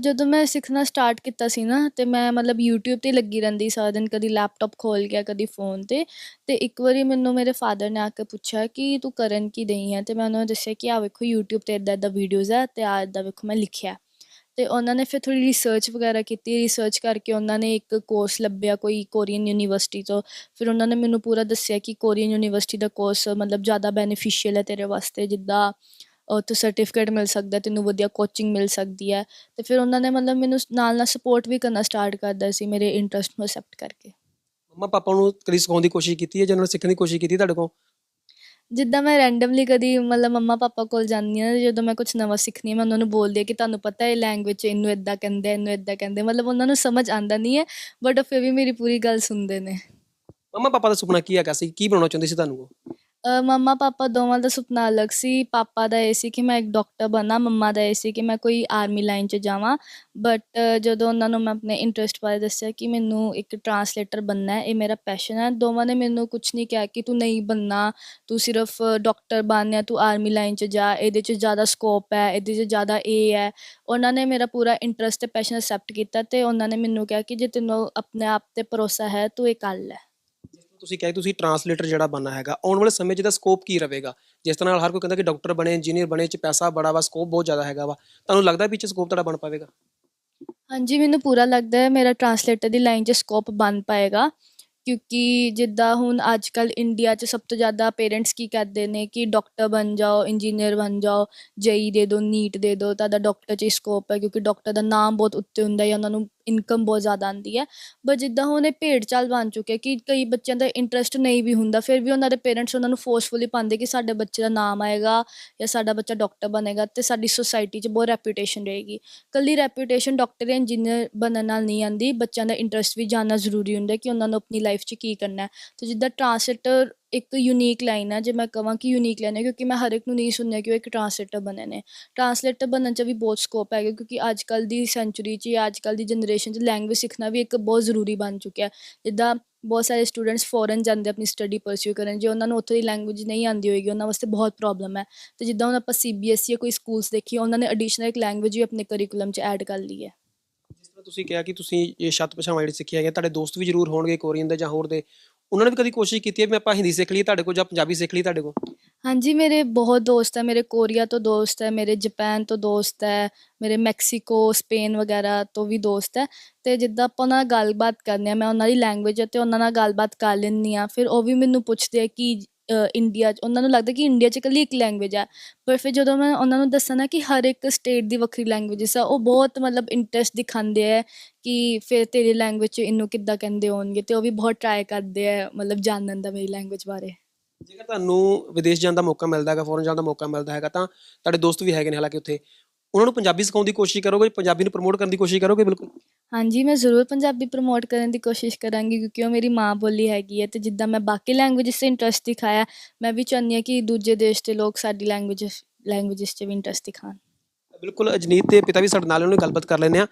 ਜਦੋਂ ਮੈਂ ਸਿੱਖਣਾ ਸਟਾਰਟ ਕੀਤਾ ਸੀ ਨਾ, ਤੇ ਮੈਂ ਮਤਲਬ YouTube ਤੇ ਲੱਗੀ ਰਹਿੰਦੀ ਸਾਰਾ ਦਿਨ, ਕਦੀ ਲੈਪਟਾਪ ਖੋਲ ਗਿਆ, ਕਦੀ ਫੋਨ ਤੇ ਤੇ ਇੱਕ ਵਾਰੀ ਮੈਨੂੰ ਮੇਰੇ ਫਾਦਰ ਨੇ ਆ ਕੇ ਪੁੱਛਿਆ ਕਿ ਤੂੰ ਕਰਨ ਕੀ ਦਈ ਹੈ? ਤੇ ਮੈਂ ਉਹਨਾਂ ਨੂੰ ਦੱਸਿਆ ਕਿ ਆ ਵੇਖੋ YouTube ਤੇ ਇਦਾਂ ਇਦਾਂ ਵੀਡੀਓਜ਼ ਹੈ ਤੇ ਆ ਇਦਾਂ ਵੇਖੋ ਮੈਂ ਲਿਖਿਆ। ਤੇ ਉਹਨਾਂ ਨੇ ਫਿਰ ਥੋੜੀ ਰਿਸਰਚ ਵਗੈਰਾ ਕੀਤੀ ਰਿਸਰਚ ਕਰਕੇ ਉਹਨਾਂ ਨੇ ਇੱਕ ਕੋਰਸ ਲੱਭਿਆ ਕੋਈ ਕੋਰੀਅਨ ਯੂਨੀਵਰਸਿਟੀ ਤੋਂ। ਫਿਰ ਉਹਨਾਂ ਨੇ ਮੈਨੂੰ ਪੂਰਾ ਦੱਸਿਆ ਕਿ ਕੋਰੀਅਨ ਯੂਨੀਵਰਸਿਟੀ ਦਾ ਕੋਰਸ ਮਤਲਬ ਜ਼ਿਆਦਾ ਬੈਨੀਫੀਸ਼ੀਅਲ ਹੈ ਤੇਰੇ ਵਾਸਤੇ, ਜਿੱਦਾਂ ਉੱਥੇ ਸਰਟੀਫਿਕੇਟ ਮਿਲ ਸਕਦਾ ਤੈਨੂੰ ਵਧੀਆ ਕੋਚਿੰਗ ਮਿਲ ਸਕਦੀ ਹੈ। ਤੇ ਫਿਰ ਉਹਨਾਂ ਨੇ ਮਤਲਬ ਮੈਨੂੰ ਨਾਲ ਨਾਲ ਸਪੋਰਟ ਵੀ ਕਰਨਾ ਸਟਾਰਟ ਕਰਦਾ ਸੀ ਮੇਰੇ ਇੰਟਰਸਟ ਨੂੰ ਅਸੈਪਟ ਕਰਕੇ। ਮੰਮਾ ਪਾਪਾ ਨੂੰ ਕਦੀ ਸਿਖਾਉਣ ਦੀ ਕੋਸ਼ਿਸ਼ ਕੀਤੀ ਹੈ ਜਾਂ ਉਹਨਾਂ ਨੂੰ ਸਿੱਖਣ ਦੀ ਕੋਸ਼ਿਸ਼ ਕੀਤੀ ਤੁਹਾਡੇ ਕੋਲ? ਜਿੱਦਾਂ ਮੈਂ ਰੈਂਡਮਲੀ ਕਦੀ ਮਤਲਬ ਮੰਮਾ ਪਾਪਾ ਕੋਲ ਜਾਂਦੀ ਹਾਂ ਜਦੋਂ ਮੈਂ ਕੁਝ ਨਵਾਂ ਸਿੱਖਣੀ ਹੈ ਮੈਂ ਉਹਨਾਂ ਨੂੰ ਬੋਲਦੀ ਹਾਂ ਕਿ ਤੁਹਾਨੂੰ ਪਤਾ ਹੈ ਲੈਂਗੁਏਜ ਇਹਨੂੰ ਇਦਾਂ ਕਹਿੰਦੇ ਆ, ਇਹਨੂੰ ਇਦਾਂ ਕਹਿੰਦੇ ਆ। ਮਤਲਬ ਉਹਨਾਂ ਨੂੰ ਸਮਝ ਆਂਦਾ ਨਹੀਂ ਹੈ ਬਟ ਫਿਰ ਵੀ ਮੇਰੀ ਪੂਰੀ ਗੱਲ ਸੁਣਦੇ ਨੇ। ਮੰਮਾ ਪਾਪਾ ਦਾ ਸੁਪਨਾ ਕੀ ਹੈਗਾ ਸੀ? ਕੀ ਬਣਾਉਣਾ ਚਾਹੁੰਦੇ ਸੀ ਤੁਹਾਨੂੰ ਉਹ? ਅ, ਮੰਮਾ ਪਾਪਾ ਦੋਵਾਂ ਦਾ ਸੁਪਨਾ ਅਲੱਗ ਸੀ। ਪਾਪਾ ਦਾ ਇਹ ਸੀ ਕਿ ਮੈਂ ਇੱਕ ਡਾਕਟਰ ਬਣਾ ਮੰਮਾ ਦਾ ਇਹ ਸੀ ਕਿ ਮੈਂ ਕੋਈ ਆਰਮੀ ਲਾਈਨ 'ਚ ਜਾਵਾਂ। ਬਟ ਜਦੋਂ ਉਹਨਾਂ ਨੂੰ ਮੈਂ ਆਪਣੇ ਇੰਟਰਸਟ ਬਾਰੇ ਦੱਸਿਆ ਕਿ ਮੈਨੂੰ ਇੱਕ ਟਰਾਂਸਲੇਟਰ ਬਣਨਾ ਹੈ ਇਹ ਮੇਰਾ ਪੈਸ਼ਨ ਹੈ ਦੋਵਾਂ ਨੇ ਮੈਨੂੰ ਕੁਝ ਨਹੀਂ ਕਿਹਾ ਕਿ ਤੂੰ ਨਹੀਂ ਬਣਨਾ ਤੂੰ ਸਿਰਫ ਡਾਕਟਰ ਜਾਂ ਤੂੰ ਆਰਮੀ ਲਾਈਨ 'ਚ ਜਾ ਇਹਦੇ 'ਚ ਜ਼ਿਆਦਾ ਸਕੋਪ ਹੈ ਇਹਦੇ 'ਚ ਜ਼ਿਆਦਾ ਇਹ ਹੈ। ਉਹਨਾਂ ਨੇ ਮੇਰਾ ਪੂਰਾ ਇੰਟਰਸਟ ਤੇ ਪੈਸ਼ਨ ਅਸੈਪਟ ਕੀਤਾ ਤੇ ਉਹਨਾਂ ਨੇ ਮੈਨੂੰ ਕਿਹਾ ਕਿ ਜੇ ਤੈਨੂੰ ਆਪਣੇ ਆਪ ਤੇ ਭਰੋਸਾ ਹੈ ਤੂੰ ਇਹ ਕਰ ਲੈ। ਤੁਸੀਂ ਕਹੇ ਤੁਸੀਂ ਟਰਾਂਸਲੇਟਰ ਜਿਹੜਾ ਬਣਨਾ ਹੈਗਾ, ਆਉਣ ਵਾਲੇ ਸਮੇਂ 'ਚ ਇਹਦਾ ਸਕੋਪ ਕੀ ਰਹੇਗਾ? ਜਿਸ ਤਰ੍ਹਾਂ ਨਾਲ ਹਰ ਕੋਈ ਕਹਿੰਦਾ ਕਿ ਡਾਕਟਰ ਬਣੇ ਇੰਜੀਨੀਅਰ ਬਣੇ 'ਚ ਪੈਸਾ ਬੜਾ ਵਾ ਸਕੋਪ ਬਹੁਤ ਜ਼ਿਆਦਾ ਹੈਗਾ ਵਾ। ਤੁਹਾਨੂੰ ਲੱਗਦਾ ਵੀ ਇਹ 'ਚ ਸਕੋਪ ਤੁਹਾਡਾ ਬਣ ਪਾਵੇਗਾ? ਹਾਂਜੀ, ਮੈਨੂੰ ਪੂਰਾ ਲੱਗਦਾ ਹੈ ਮੇਰਾ ਟਰਾਂਸਲੇਟਰ ਦੀ ਲਾਈਨ 'ਚ ਸਕੋਪ ਬਣ ਪਾਏਗਾ। ਕਿਉਂਕਿ ਜਿੱਦਾਂ ਹੁਣ ਅੱਜ ਕੱਲ ਇੰਡੀਆ 'ਚ ਸਭ ਤੋਂ ਜ਼ਿਆਦਾ ਪੇਰੈਂਟਸ ਕੀ ਕਰਦੇ ਨੇ ਕਿ ਡਾਕਟਰ ਬਣ ਜਾਓ ਇੰਜੀਨੀਅਰ ਬਣ ਜਾਓ, ਜਈ ਦੇ ਦਿਓ ਨੀਟ ਦੇ ਦਿਓ ਤੁਹਾਡਾ ਡਾਕਟਰ 'ਚ ਹੀ ਸਕੋਪ ਹੈ। ਕਿਉਂਕਿ ਡਾਕਟਰ ਦਾ ਨਾਮ ਬਹੁਤ ਉੱਤੇ ਹੁੰਦਾ ਹੈ ਉਹਨਾਂ ਨੂੰ ਇਨਕਮ ਬਹੁਤ ਜ਼ਿਆਦਾ ਆਉਂਦੀ ਹੈ। ਬਟ ਜਿੱਦਾਂ ਹੁਣ ਇਹ ਭੇਡ ਚਾਲ ਬਣ ਚੁੱਕਿਆ ਕਿ ਕਈ ਬੱਚਿਆਂ ਦਾ ਇੰਟਰਸਟ ਨਹੀਂ ਵੀ ਹੁੰਦਾ, ਫਿਰ ਵੀ ਉਹਨਾਂ ਦੇ ਪੇਰੈਂਟਸ ਉਹਨਾਂ ਨੂੰ ਫੋਰਸਫੁਲੀ ਪਾਉਂਦੇ ਕਿ ਸਾਡੇ ਬੱਚੇ ਦਾ ਨਾਮ ਆਏਗਾ ਜਾਂ ਸਾਡਾ ਬੱਚਾ ਡਾਕਟਰ ਬਣੇਗਾ ਤੇ ਸਾਡੀ ਸੋਸਾਇਟੀ 'ਚ ਬਹੁਤ ਰੈਪੂਟੇਸ਼ਨ ਰਹੇਗੀ। ਕੱਲੀ ਰੈਪੂਟੇਸ਼ਨ ਡਾਕਟਰ ਜਾਂ ਇੰਜੀਨੀਅਰ ਬਣਨ ਨਾਲ ਨਹੀਂ ਆਉਂਦੀ, ਬੱਚਿਆਂ ਦਾ ਇੰਟਰਸਟ ਵੀ ਜਾਣਨਾ ਜ਼ਰੂਰੀ ਹੁੰਦਾ ਕਿ ਉਹਨਾਂ ਨੂੰ ਆਪਣੀ ਲਾਈਫ 'ਚ ਕੀ ਕਰਨਾ ਹੈ। ਤੇ ਜਿੱਦਾਂ ਟਰਾਂਸਲੇਟਰ ਇੱਕ ਯੂਨੀਕ ਲਾਈਨ ਹੈ ਜੇ ਮੈਂ ਕਹਾਂ ਕਿ ਯੂਨੀਕ ਲਾਈਨ ਹੈ ਕਿਉਂਕਿ ਮੈਂ ਹਰ ਇੱਕ ਨੂੰ ਨਹੀਂ ਸੁਣਿਆ ਕਿ ਉਹ ਇੱਕ ਟਰਾਂਸਲੇਟਰ ਬਣੇ ਨੇ। ਟਰਾਂਸਲੇਟਰ ਬਣਨ 'ਚ ਵੀ ਬਹੁਤ ਸਕੋਪ ਹੈਗਾ, ਕਿਉਂਕਿ ਅੱਜ ਕੱਲ ਦੀ ਸੈਂਚੁਰੀ 'ਚ ਜਾਂ ਅੱਜ ਕੱਲ ਦੀ ਜਨਰੇਸ਼ਨ 'ਚ ਲੈਂਗੁਏਜ ਸਿੱਖਣਾ ਵੀ ਇੱਕ ਬਹੁਤ ਜ਼ਰੂਰੀ ਬਣ ਚੁੱਕਿਆ। ਜਿੱਦਾਂ ਬਹੁਤ ਸਾਰੇ ਸਟੂਡੈਂਟਸ ਫੋਰਨ ਜਾਂਦੇ ਆਪਣੀ ਸਟੱਡੀ ਪਰਸਿਊ ਕਰਨ, ਜੇ ਉਹਨਾਂ ਨੂੰ ਉੱਥੋਂ ਦੀ ਲੈਂਗੁਏਜ ਨਹੀਂ ਆਉਂਦੀ ਹੋਏਗੀ, ਉਹਨਾਂ ਵਾਸਤੇ ਬਹੁਤ ਪ੍ਰੋਬਲਮ ਹੈ। ਤੇ ਜਿੱਦਾਂ ਹੁਣ ਆਪਾਂ ਸੀਬੀਐਸਈ ਜਾਂ ਕੋਈ ਸਕੂਲਸ ਦੇਖੀਏ, ਉਹਨਾਂ ਨੇ ਐਡੀਸ਼ਨਲ ਇੱਕ ਲੈਂਗੁਏਜ ਵੀ ਆਪਣੇ ਕਰਿਕੂਲਮ 'ਚ ਐਡ ਕਰ ਲਈ ਹੈ। ਜਿਸ ਤਰ੍ਹਾਂ ਤੁਸੀਂ ਕਿਹਾ ਕਿ ਤੁਸੀਂ ਇਹ ਛੱਤ ਭਾਸ਼ਾਵਾਂ ਜਿਹੜੀ ਸਿੱਖੀਆਂ ਹੈਗੀਆਂ ਤੁਹਾਡੇ ਦੋਸਤ ਵੀ ਜ਼ਰੂਰ ਹੋਣਗੇ ਕੋਰੀਅਨ ਦੇ ਜਾਂ ਹੋਰ ਦੇ ਉਹਨਾਂ ਨੇ ਵੀ ਕਦੀ ਕੋਸ਼ਿਸ਼ ਕੀਤੀ ਹੈ ਵੀ ਆਪਾਂ ਹਿੰਦੀ ਸਿੱਖ ਲਈਏ ਤੁਹਾਡੇ ਕੋਲ ਜਾਂ ਪੰਜਾਬੀ ਸਿੱਖ ਲਈ ਤੁਹਾਡੇ ਕੋਲ? ਹਾਂਜੀ, ਮੇਰੇ ਬਹੁਤ ਦੋਸਤ ਹੈ, ਮੇਰੇ ਕੋਰੀਆ ਤੋਂ ਦੋਸਤ ਹੈ, ਮੇਰੇ ਜਾਪਾਨ ਤੋਂ ਦੋਸਤ ਹੈ, ਮੇਰੇ ਮੈਕਸੀਕੋ, ਸਪੇਨ ਵਗੈਰਾ ਤੋਂ ਵੀ ਦੋਸਤ ਹੈ। ਤੇ ਜਿੱਦਾਂ ਆਪਾਂ ਉਹਨਾਂ ਨਾਲ ਗੱਲਬਾਤ ਕਰਨੇ ਆ, ਮੈਂ ਉਹਨਾਂ ਦੀ ਲੈਂਗੁਏਜ ਤੇ ਉਹਨਾਂ ਨਾਲ ਗੱਲਬਾਤ ਕਰ ਲੈਂਦੀ ਆ ਫਿਰ ਉਹ ਵੀ ਮੈਨੂੰ ਪੁੱਛਦੇ ਆ ਕਿ ਇੰਡੀਆ 'ਚ, ਉਹਨਾਂ ਨੂੰ ਲੱਗਦਾ ਕਿ ਇੰਡੀਆ 'ਚ ਇਕੱਲੀ ਇੱਕ ਲੈਂਗੁਏਜ ਆ। ਪਰ ਫਿਰ ਜਦੋਂ ਮੈਂ ਉਹਨਾਂ ਨੂੰ ਦੱਸਣਾ ਕਿ ਹਰ ਇੱਕ ਸਟੇਟ ਦੀ ਵੱਖਰੀ ਲੈਂਗੁਏਜਸ ਆ, ਉਹ ਬਹੁਤ ਮਤਲਬ ਇੰਟਰਸਟ ਦਿਖਾਉਂਦੇ ਆ ਕਿ ਫਿਰ ਤੇਰੀ ਲੈਂਗੁਏਜ 'ਚ ਇਹਨੂੰ ਕਿੱਦਾਂ ਕਹਿੰਦੇ ਹੋਣਗੇ ਤੇ ਉਹ ਵੀ ਬਹੁਤ ਟਰਾਈ ਕਰਦੇ ਆ, ਮਤਲਬ ਜਾਣਨ ਦਾ ਮੇਰੀ ਲੈਂਗੁਏਜ ਬਾਰੇ। ਜੇਕਰ ਤੁਹਾਨੂੰ ਵਿਦੇਸ਼ ਜਾਣ ਦਾ ਮੌਕਾ ਮਿਲਦਾ ਹੈਗਾ ਫੋਰਨ ਜਾਣ ਦਾ ਮੌਕਾ ਮਿਲਦਾ ਹੈਗਾ, ਤਾਂ ਤੁਹਾਡੇ ਦੋਸਤ ਵੀ ਹੈਗੇ ਨੇ ਹਾਲਾਂਕਿ ਉੱਥੇ। ਉਹਨਾਂ ਨੂੰ ਪੰਜਾਬੀ ਸਿਖਾਉਣ ਦੀ ਕੋਸ਼ਿਸ਼ ਕਰੋਗੇ, ਪੰਜਾਬੀ ਨੂੰ ਪ੍ਰਮੋਟ ਕਰਨ ਦੀ ਕੋਸ਼ਿਸ਼ ਕਰੋਗੇ, ਬਿਲਕੁਲ? ਹਾਂਜੀ ਮੈਂ ਜ਼ਰੂਰ ਪੰਜਾਬੀ ਪ੍ਰਮੋਟ ਕਰਨ ਦੀ ਕੋਸ਼ਿਸ਼ ਕਰਾਂਗੀ ਕਿਉਂਕਿ ਉਹ ਮੇਰੀ ਮਾਂ ਬੋਲੀ ਹੈਗੀ ਹੈ ਤੇ ਜਿੱਦਾਂ ਮੈਂ ਬਾਕੀ ਲੈਂਗੁਏਜਸ 'ਤੇ ਇੰਟਰਸਟ ਦਿਖਾਇਆ ਮੈਂ ਵੀ ਚਾਹੁੰਦੀ ਹਾਂ ਕਿ ਦੂਜੇ ਦੇਸ਼ ਦੇ ਲੋਕ ਸਾਡੀ ਲੈਂਗੁਏਜ ਲੈਂਗੁਏਜਸ 'ਚ ਵੀ ਇੰਟਰਸਟ ਦਿਖਾਣ ਬਿਲਕੁਲ ਅਜਨੀਤ ਦੇ ਪਿਤਾ ਵੀ ਸਾਡੇ ਨਾਲ ਉਹਨਾਂ ਨਾਲ ਗੱਲਬਾਤ ਕਰ ਲੈਂਦੇ ਆ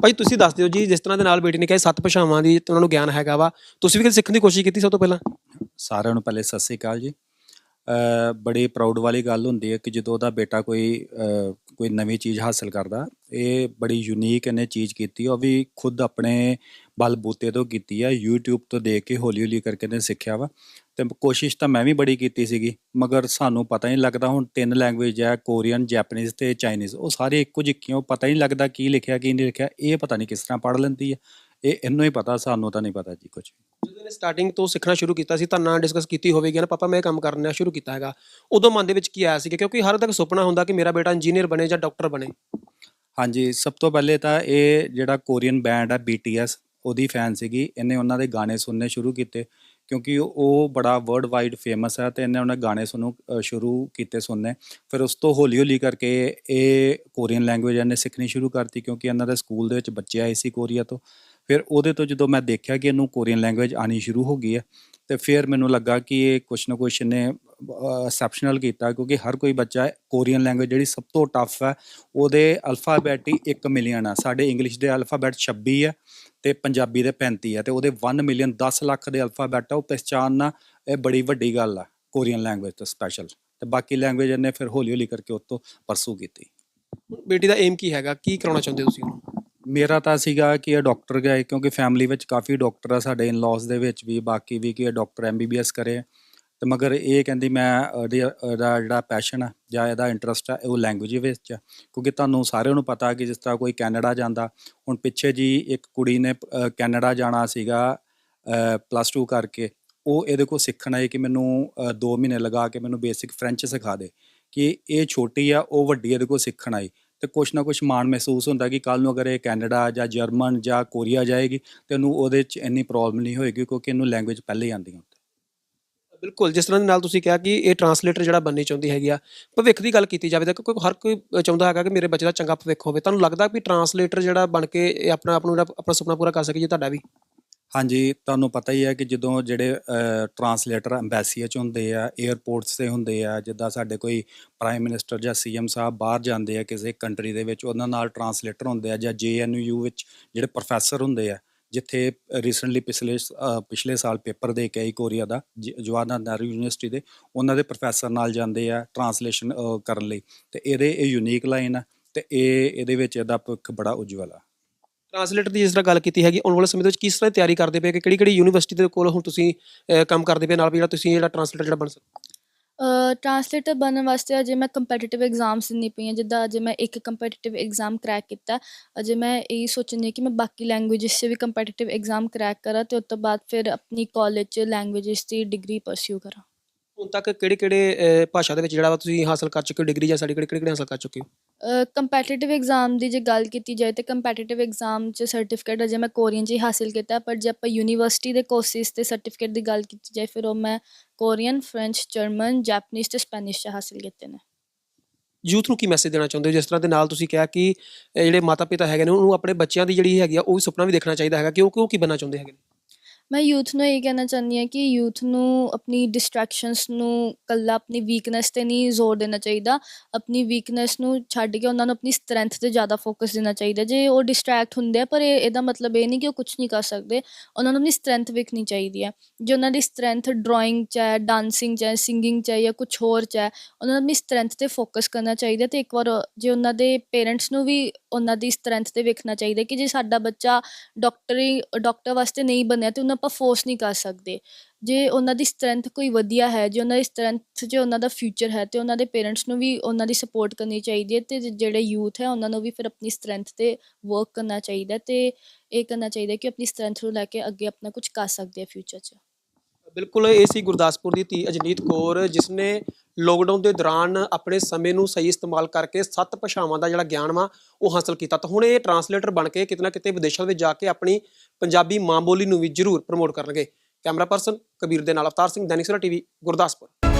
ਭਾਈ ਤੁਸੀਂ ਦੱਸ ਦਿਓ ਜੀ ਜਿਸ ਤਰ੍ਹਾਂ ਦੇ ਨਾਲ ਬੇਟੀ ਨੇ ਕਿਹਾ ਸੱਤ ਭਾਸ਼ਾਵਾਂ ਦੀ ਤੇ ਉਹਨਾਂ ਨੂੰ ਗਿਆਨ ਹੈਗਾ ਵਾ ਤੁਸੀਂ ਵੀ ਕਦੇ ਸਿੱਖਣ ਦੀ ਕੋਸ਼ਿਸ਼ ਕੀਤੀ ਸਭ ਤੋਂ ਪਹਿਲਾਂ? ਸਾਰਿਆਂ ਨੂੰ ਪਹਿਲੇ ਸਤਿ ਸ੍ਰੀ ਅਕਾਲ ਜੀ। ਅ, ਬੜੀ ਪ੍ਰਾਊਡ ਵਾਲੀ ਗੱਲ ਹੁੰਦੀ ਹੈ ਕਿ ਜਦੋਂ ਉਹਦਾ ਬੇਟਾ ਕੋਈ ਕੋਈ ਨਵੀਂ ਚੀਜ਼ ਹਾਸਲ ਕਰਦਾ ਇਹ ਬੜੀ ਯੂਨੀਕ ਇਹਨੇ ਚੀਜ਼ ਕੀਤੀ ਉਹ ਵੀ ਖੁਦ ਆਪਣੇ ਬਲਬੂਤੇ ਤੋਂ ਕੀਤੀ ਆ। YouTube ਤੋਂ ਦੇਖ ਕੇ ਹੌਲੀ ਹੌਲੀ ਕਰਕੇ ਇਹਨੇ ਸਿੱਖਿਆ ਵਾ। ਤੇ ਕੋਸ਼ਿਸ਼ ਤਾਂ ਮੈਂ ਵੀ ਬੜੀ ਕੀਤੀ ਸੀਗੀ, ਮਗਰ ਸਾਨੂੰ ਪਤਾ ਹੀ ਨਹੀਂ ਲੱਗਦਾ ਹੁਣ ਤਿੰਨ ਲੈਂਗੁਏਜ ਹੈ ਕੋਰੀਅਨ ਜੈਪਨੀਜ਼ ਤੇ ਚਾਈਨੀਜ਼ ਉਹ ਸਾਰੇ ਇੱਕੋ ਜਿਹੀਆਂ ਉਹ ਪਤਾ ਹੀ ਨਹੀਂ ਲੱਗਦਾ ਕੀ ਲਿਖਿਆ, ਕੀ ਨਹੀਂ ਲਿਖਿਆ। ਇਹ ਪਤਾ ਨਹੀਂ ਕਿਸ ਤਰ੍ਹਾਂ ਪੜ੍ਹ ਲੈਂਦੀ ਹੈ ਇਹ ਇਹਨੂੰ ਹੀ ਪਤਾ, ਸਾਨੂੰ ਤਾਂ ਨਹੀਂ ਪਤਾ ਜੀ ਕੁਝ ਜਦੋਂ ਨੇ ਸਟਾਰਟਿੰਗ ਤੋਂ ਸਿੱਖਣਾ ਸ਼ੁਰੂ ਕੀਤਾ ਸੀ, ਤਾਂ ਨਾਲ ਡਿਸਕਸ ਕੀਤੀ ਹੋਵੇਗੀ ਨਾ। ਪਾਪਾ, ਮੈਂ ਇਹ ਕੰਮ ਕਰਨਾ ਸ਼ੁਰੂ ਕੀਤਾ ਹੈਗਾ। ਉਦੋਂ ਮਨ ਦੇ ਵਿੱਚ ਕੀ ਆਇਆ ਸੀ ਕਿਉਂਕਿ ਹਰ ਤੱਕ ਸੁਪਨਾ ਹੁੰਦਾ ਕਿ ਮੇਰਾ ਬੇਟਾ ਇੰਜੀਨੀਅਰ ਬਣੇ ਜਾਂ ਡਾਕਟਰ ਬਣੇ। ਹਾਂਜੀ, ਸਭ ਤੋਂ ਪਹਿਲੇ ਤਾਂ ਇਹ ਜਿਹੜਾ ਕੋਰੀਅਨ ਬੈਂਡ ਹੈ BTS ਉਹਦੀ ਫੈਨ ਸੀਗੀ। ਇਹਨੇ ਉਹਨਾਂ ਦੇ ਗਾਣੇ ਸੁਣਨੇ ਸ਼ੁਰੂ ਕੀਤੇ ਕਿਉਂਕਿ ਉਹ- ਬੜਾ ਵਰਲਡ ਵਾਈਡ ਫੇਮਸ ਹੈ ਤੇ ਇਹਨੇ ਉਹਨਾਂ ਗਾਣੇ ਸੁਣੂ ਸ਼ੁਰੂ ਕੀਤੇ ਸੁਣਨੇ। ਫਿਰ ਉਸ ਤੋਂ ਹੌਲੀ ਹੌਲੀ ਕਰਕੇ ਇਹ ਕੋਰੀਅਨ ਲੈਂਗੁਏਜ ਇਹਨੇ ਸਿੱਖਣੀ ਸ਼ੁਰੂ ਕਰਤੀ ਕਿਉਂਕਿ ਇਹਨਾਂ ਦੇ ਸਕੂਲ ਦੇ ਵਿੱਚ ਬੱਚੇ ਆਏ ਸੀ ਕੋਰੀਆ ਤੋਂ। ਫਿਰ ਉਹਦੇ ਤੋਂ ਜਦੋਂ ਮੈਂ ਦੇਖਿਆ ਕਿ ਇਹਨੂੰ ਕੋਰੀਅਨ ਲੈਂਗੁਏਜ ਆਣੀ ਸ਼ੁਰੂ ਹੋ ਗਈ ਹੈ, ਤੇ ਫਿਰ ਮੈਨੂੰ ਲੱਗਾ ਕਿ ਇਹ ਕੁਛ ਨਾ ਕੁਛ ਇਹਨੇ ਐਕਸੈਪਸ਼ਨਲ ਕੀਤਾ ਕਿਉਂਕਿ ਹਰ ਕੋਈ ਬੱਚਾ ਕੋਰੀਅਨ ਲੈਂਗੁਏਜ ਜਿਹੜੀ ਸਭ ਤੋਂ ਟਫ ਹੈ, ਉਹਦੇ ਅਲਫਾਬੈਟ ਹੀ 1 ਮਿਲੀਅਨ ਆ। ਸਾਡੇ ਇੰਗਲਿਸ਼ ਦੇ ਅਲਫਾਬੈਟ 26 ਹੈ ਤੇ ਪੰਜਾਬੀ ਦੇ 35 ਹੈ ਤੇ ਉਹਦੇ 1 ਮਿਲੀਅਨ 10 ਲੱਖ ਦੇ ਅਲਫਾਬੈਟ ਆ, ਉਹ ਪਛਾਣਨਾ ਇਹ ਬੜੀ ਵੱਡੀ ਗੱਲ ਆ ਕੋਰੀਅਨ ਲੈਂਗੁਏਜ ਤੋਂ ਸਪੈਸ਼ਲ ਤੇ ਬਾਕੀ ਲੈਂਗੁਏਜ ਇਹਨੇ ਫਿਰ ਹੌਲੀ ਹੌਲੀ ਕਰਕੇ ਉਹ ਤੋਂ ਪਰਸੂ ਕੀਤੀ। ਬੇਟੀ ਦਾ ਏਮ ਕੀ ਹੈਗਾ? ਕੀ ਕਰਾਉਣਾ ਚਾਹੁੰਦੇ ਹੋ ਤੁਸੀਂ ਉਹਨੂੰ? ਮੇਰਾ ਤਾਂ ਸੀਗਾ ਕਿ ਇਹ ਡਾਕਟਰ ਗਏ ਕਿਉਂਕਿ ਫੈਮਿਲੀ ਵਿੱਚ ਕਾਫੀ ਡਾਕਟਰ ਆ ਸਾਡੇ ਇਨ-ਲॉज ਦੇ ਵਿੱਚ ਵੀ, ਬਾਕੀ ਵੀ ਕਿ ਇਹ ਡਾਕਟਰ ਐਮਬੀਬੀਐਸ ਕਰੇ ਤੇ ਮਗਰ ਇਹ ਕਹਿੰਦੀ ਮੈਂ, ਇਹਦੀ- ਇਹਦਾ ਜਿਹੜਾ ਪੈਸ਼ਨ ਆ ਜਾਂ ਇਹਦਾ ਇੰਟਰਸਟ ਆ, ਉਹ ਲੈਂਗੁਏਜ ਵਿੱਚ ਕਿਉਂਕਿ ਤੁਹਾਨੂੰ ਸਾਰਿਆਂ ਨੂੰ ਪਤਾ ਕਿ ਜਿਸ ਤਰ੍ਹਾਂ ਕੋਈ ਕੈਨੇਡਾ ਜਾਂਦਾ, ਹੁਣ ਪਿੱਛੇ ਜੀ ਇੱਕ ਕੁੜੀ ਨੇ ਕੈਨੇਡਾ ਜਾਣਾ ਸੀਗਾ ਪਲੱਸ 2 ਕਰਕੇ, ਉਹ ਇਹਦੇ ਕੋਲ ਸਿੱਖਣ ਆਈ ਕਿ ਮੈਨੂੰ 2 ਮਹੀਨੇ ਲਗਾ ਕੇ ਮੈਨੂੰ ਬੇਸਿਕ ਫ੍ਰੈਂਚ ਸਿਖਾ ਦੇ। ਕਿ ਇਹ ਛੋਟੀ ਆ, ਉਹ ਵੱਡੀ ਇਹਦੇ ਕੋਲ ਸਿੱਖਣ ਆਈ। ਤੇ ਕੁਛ ਨਾ ਕੁਛ ਮਾਣ ਮਹਿਸੂਸ ਹੁੰਦਾ ਕਿ ਕੱਲ ਨੂੰ ਅਗਰ ਇਹ ਕੈਨੇਡਾ ਜਾਂ ਜਰਮਨ ਜਾਂ ਕੋਰੀਆ ਜਾਏਗੀ, ਤੇ ਉਹਨੂੰ ਉਹਦੇ 'ਚ ਇੰਨੀ ਪ੍ਰੋਬਲਮ ਨਹੀਂ ਹੋਏਗੀ ਕਿਉਂਕਿ ਇਹਨੂੰ ਲੈਂਗੁਏਜ ਪਹਿਲੇ ਹੀ ਆਉਂਦੀ ਹੁੰਦੀ। ਬਿਲਕੁਲ, ਜਿਸ ਤਰ੍ਹਾਂ ਦੇ ਨਾਲ ਤੁਸੀਂ ਕਿਹਾ ਕਿ ਇਹ ਟਰਾਂਸਲੇਟਰ ਜਿਹੜਾ ਬਣਨੀ ਚਾਹੁੰਦੀ ਹੈਗੀ ਆ, ਭਵਿੱਖ ਦੀ ਗੱਲ ਕੀਤੀ ਜਾਵੇ ਤਾਂ ਕਿਉਂਕਿ ਹਰ ਕੋਈ ਚਾਹੁੰਦਾ ਹੈਗਾ ਕਿ ਮੇਰੇ ਬੱਚੇ ਦਾ ਚੰਗਾ ਭਵਿੱਖ ਹੋਵੇ, ਤੁਹਾਨੂੰ ਲੱਗਦਾ ਕਿ ਟਰਾਂਸਲੇਟਰ ਜਿਹੜਾ ਬਣ ਕੇ ਇਹ ਆਪਣਾ ਆਪ ਨੂੰ ਜਿਹੜਾ, ਆਪਣਾ ਸੁਪਨਾ ਪੂਰਾ ਕਰ ਸਕੀਏ ਤੁਹਾਡਾ ਵੀ? ਹਾਂਜੀ, ਤੁਹਾਨੂੰ ਪਤਾ ਹੀ ਹੈ ਕਿ ਜਦੋਂ ਜਿਹੜੇ ਟਰਾਂਸਲੇਟਰ ਐਮਬੈਸੀਆਂ 'ਚ ਹੁੰਦੇ ਆ 에ਅਰਪੋਰਟਸ ਤੇ ਹੁੰਦੇ ਆ, ਜਿੱਦਾਂ ਸਾਡੇ ਕੋਈ ਪ੍ਰਾਈਮ ਮਿਨਿਸਟਰ ਜਾਂ ਸੀਐਮ ਸਾਹਿਬ ਬਾਹਰ ਜਾਂਦੇ ਆ ਕਿਸੇ ਕੰਟਰੀ ਦੇ ਵਿੱਚ, ਉਹਨਾਂ ਨਾਲ ਟਰਾਂਸਲੇਟਰ ਹੁੰਦੇ ਆ ਜਾਂ ਜੇਐਨਯੂ ਵਿੱਚ ਜਿਹੜੇ ਪ੍ਰੋਫੈਸਰ ਹੁੰਦੇ ਆ, ਜਿੱਥੇ ਰੀਸੈਂਟਲੀ ਪਿਛਲੇ ਪਿਛਲੇ ਸਾਲ ਪੇਪਰ ਦੇ ਕੇ ਆਈ ਕੋਰੀਆ ਦਾ, ਜ- ਜਵਾਹਰ ਨਹਿਰੂ ਯੂਨੀਵਰਸਿਟੀ ਦੇ, ਉਹਨਾਂ ਦੇ ਪ੍ਰੋਫੈਸਰ ਨਾਲ ਜਾਂਦੇ ਆ ਟਰਾਂਸਲੇਸ਼ਨ ਕਰਨ ਲਈ। ਤੇ ਇਹਦੇ, ਇਹ ਯੂਨੀਕ ਲਾਈਨ ਆ ਤੇ ਇਹ, ਇਹਦੇ ਵਿੱਚ ਇਹਦਾ ਭਵਿੱਖ ਬੜਾ ਉਜਵਲ ਆ। ਟਰਾਂਸਲੇਟਰ ਦੀ ਜਿਸ ਤਰ੍ਹਾਂ ਗੱਲ ਕੀਤੀ ਹੈਗੀ ਆਉਣ ਵਾਲੇ ਸਮੇਂ ਦੇ ਵਿੱਚ ਕਿਸ ਤਰ੍ਹਾਂ ਦੀ ਤਿਆਰੀ ਕਰਦੇ ਪਏ ਕਿ ਕਿਹੜੀ ਕਿਹੜੀ ਯੂਨੀਵਰਸਿਟੀ ਦੇ ਕੋਲ ਹੁਣ ਤੁਸੀਂ ਅਹ, ਕੰਮ ਕਰਦੇ ਪਏ ਨਾਲ ਵੀ ਜਿਹੜਾ ਤੁਸੀਂ ਜਿਹੜਾ ਟਰਾਂਸਲੇਟਰ ਜਿਹੜਾ ਬਣ ਸਕਦਾ ਟਰਾਂਸਲੇਟਰ ਬਣਨ ਵਾਸਤੇ ਅਜੇ ਮੈਂ ਕੰਪੀਟੀਟਿਵ ਐਗਜ਼ਾਮਸ ਦਿੰਦੀ ਪਈ ਹਾਂ ਜਿੱਦਾਂ ਅਜੇ ਮੈਂ ਇੱਕ ਕੰਪੀਟੀਟਿਵ ਐਗਜ਼ਾਮ ਕਰੈਕ ਕੀਤਾ ਅਜੇ ਮੈਂ ਇਹ ਸੋਚਣੀ ਹੈ ਕਿ ਮੈਂ ਬਾਕੀ ਲੈਂਗੁਏਜਸ 'ਚ ਵੀ ਕੰਪੀਟੀਟਿਵ ਐਗਜ਼ਾਮ ਕਰੈਕ ਕਰਾਂ ਤੇ ਉਸ ਤੋਂ ਬਾਅਦ ਫਿਰ ਆਪਣੀ ਕਾਲਜ 'ਚ ਲੈਂਗੁਏਜਸ ਦੀ ਡਿਗਰੀ ਪਰਸਿਊ ਕਰਾਂ। ਹੁਣ ਤੱਕ ਕਿਹੜੇ ਕਿਹੜੇ ਭਾਸ਼ਾ ਦੇ ਵਿੱਚ ਜਿਹੜਾ ਵਾ ਤੁਸੀਂ ਹਾਸਲ ਕਰ ਚੁੱਕੇ ਹੋ ਡਿਗਰੀ ਜਾਂ ਸਰਟੀਫਿਕੇਟ ਕਿਹੜੇ ਕਿਹੜੇ ਹਾਸਲ ਕਰ ਚੁੱਕੇ ਹੋ? ਕੰਪੀਟੀਟਿਵ ਐਗਜ਼ਾਮ ਦੀ ਜੇ ਗੱਲ ਕੀਤੀ ਜਾਏ ਤੇ ਕੰਪੀਟੀਟਿਵ ਐਗਜ਼ਾਮ 'ਚ ਸਰਟੀਫਿਕੇਟ ਅਜੇ ਮੈਂ ਕੋਰੀਅਨ 'ਚ ਹੀ ਹਾਸਿਲ ਕੀਤਾ, ਪਰ ਜੇ ਆਪਾਂ ਯੂਨੀਵਰਸਿਟੀ ਦੇ ਕੋਰਸਿਸ ਤੇ ਸਰਟੀਫਿਕੇਟ ਦੀ ਗੱਲ ਕੀਤੀ ਜਾਏ, ਫਿਰ ਉਹ ਮੈਂ ਕੋਰੀਅਨ, ਫ੍ਰੈਂਚ, ਜਰਮਨ, ਜਾਪਨੀਜ਼ ਤੇ ਸਪੈਨਿਸ਼ 'ਚ ਹਾਸਿਲ ਕੀਤੇ ਨੇ। ਯੂਥ ਨੂੰ ਕੀ ਮੈਸੇਜ ਦੇਣਾ ਚਾਹੁੰਦੇ ਹੋ? ਜਿਸ ਤਰ੍ਹਾਂ ਦੇ ਨਾਲ ਤੁਸੀਂ ਕਿਹਾ ਕਿ ਜਿਹੜੇ ਮਾਤਾ ਪਿਤਾ ਹੈਗੇ ਨੇ, ਉਹਨੂੰ ਆਪਣੇ ਬੱਚਿਆਂ ਦੀ ਜਿਹੜੀ ਹੈਗੀ ਆ, ਉਹ ਵੀ ਸੁਪਨਾ ਵੀ ਦੇਖਣਾ ਚਾਹੀਦਾ ਹੈਗਾ ਕਿ ਉਹ ਕਿਉਂ ਕੀ ਬਣਨਾ ਚਾਹੁੰਦੇ ਹੈਗੇ ਨੇ? ਮੈਂ ਯੂਥ ਨੂੰ ਇਹ ਕਹਿਣਾ ਚਾਹੁੰਦੀ ਹਾਂ ਕਿ ਯੂਥ ਨੂੰ ਆਪਣੀ ਡਿਸਟਰੈਕਸ਼ਨਸ ਨੂੰ ਕੱਲਾ ਆਪਣੀ ਵੀਕਨੈਸ ਤੇ ਨਹੀਂ ਜ਼ੋਰ ਦੇਣਾ ਚਾਹੀਦਾ। ਆਪਣੀ ਵੀਕਨੈਸ ਨੂੰ ਛੱਡ ਕੇ ਉਹਨਾਂ ਨੂੰ ਆਪਣੀ ਸਟਰੈਂਥ ਤੇ ਜ਼ਿਆਦਾ ਫੋਕਸ ਦੇਣਾ ਚਾਹੀਦਾ। ਜੇ ਉਹ ਡਿਸਟਰੈਕਟ ਹੁੰਦੇ ਆ, ਪਰ ਇਹ, ਇਹਦਾ ਮਤਲਬ ਇਹ ਨਹੀਂ ਕਿ ਉਹ ਕੁਝ ਨਹੀਂ ਕਰ ਸਕਦੇ। ਉਹਨਾਂ ਨੂੰ ਆਪਣੀ ਸਟਰੈਂਥ ਵੇਖਣੀ ਚਾਹੀਦੀ ਹੈ। ਜੇ ਉਹਨਾਂ ਦੀ ਸਟਰੈਂਥ ਡਰਾਇੰਗ 'ਚ ਹੈ ਡਾਂਸਿੰਗ 'ਚ ਹੈ ਸਿੰਗਿੰਗ 'ਚ ਹੈ ਜਾਂ ਕੁਝ ਹੋਰ 'ਚ ਹੈ, ਉਹਨਾਂ ਨੂੰ ਆਪਣੀ ਸਟਰੈਂਥ ਤੇ ਫੋਕਸ ਕਰਨਾ ਚਾਹੀਦਾ ਤੇ ਇੱਕ ਵਾਰ ਜੇ ਉਹਨਾਂ ਦੇ ਪੇਰੈਂਟਸ ਨੂੰ ਵੀ ਉਹਨਾਂ ਦੀ ਸਟਰੈਂਥ ਤੇ ਵੇਖਣਾ ਚਾਹੀਦਾ ਕਿ ਜੇ ਸਾਡਾ ਬੱਚਾ ਡਾਕਟਰੀ ਡਾਕਟਰ ਵਾਸਤੇ ਨਹੀਂ ਬਣਿਆ ਤੇ ਉਹਨਾਂ ਆਪਾਂ ਫੋਰਸ ਨਹੀਂ ਕਰ ਸਕਦੇ। ਜੇ ਉਹਨਾਂ ਦੀ ਸਟਰੈਂਥ ਕੋਈ ਵਧੀਆ ਹੈ, ਜੇ ਉਹਨਾਂ ਦੀ ਸਟਰੈਂਥ 'ਚ ਉਹਨਾਂ ਦਾ ਫਿਊਚਰ ਹੈ, ਤੇ ਉਹਨਾਂ ਦੇ ਪੇਰੈਂਟਸ ਨੂੰ ਵੀ ਉਹਨਾਂ ਦੀ ਸਪੋਰਟ ਕਰਨੀ ਚਾਹੀਦੀ ਹੈ ਤੇ ਜਿਹੜੇ ਯੂਥ ਹੈ, ਉਹਨਾਂ ਨੂੰ ਵੀ ਫਿਰ ਆਪਣੀ ਸਟਰੈਂਥ ਤੇ ਵਰਕ ਕਰਨਾ ਚਾਹੀਦਾ ਤੇ ਇਹ ਕਰਨਾ ਚਾਹੀਦਾ ਕਿ ਆਪਣੀ ਸਟਰੈਂਥ ਨੂੰ ਲੈ ਕੇ ਅੱਗੇ ਆਪਣਾ ਕੁਝ ਕਰ ਸਕਦੇ ਆ ਫਿਊਚਰ 'ਚ। ਬਿਲਕੁਲ, ਇਹ ਸੀ ਗੁਰਦਾਸਪੁਰ ਦੀ ਧੀ ਅਜਨੀਤ ਕੌਰ, ਜਿਸਨੇ ਲੋਕਡਾਊਨ ਦੇ ਦੌਰਾਨ ਆਪਣੇ ਸਮੇਂ ਨੂੰ ਸਹੀ ਇਸਤੇਮਾਲ ਕਰਕੇ ਸੱਤ ਭਾਸ਼ਾਵਾਂ ਦਾ ਜਿਹੜਾ ਗਿਆਨ ਵਾ, ਉਹ ਹਾਸਲ ਕੀਤਾ। ਤਾਂ ਹੁਣ ਇਹ ਟਰਾਂਸਲੇਟਰ ਬਣ ਕੇ ਕਿਤੇ ਨਾ ਕਿਤੇ ਵਿਦੇਸ਼ਾਂ ਵਿੱਚ ਜਾ ਕੇ ਆਪਣੀ ਪੰਜਾਬੀ ਮਾਂ ਬੋਲੀ ਨੂੰ ਵੀ ਜ਼ਰੂਰ ਪ੍ਰਮੋਟ ਕਰਨਗੇ। ਕੈਮਰਾ ਪਰਸਨ ਕਬੀਰ ਦੇ ਨਾਲ ਅਵਤਾਰ ਸਿੰਘ, ਦੈਨਿਕ ਸਵੇਰਾ ਟੀਵੀ, ਗੁਰਦਾਸਪੁਰ।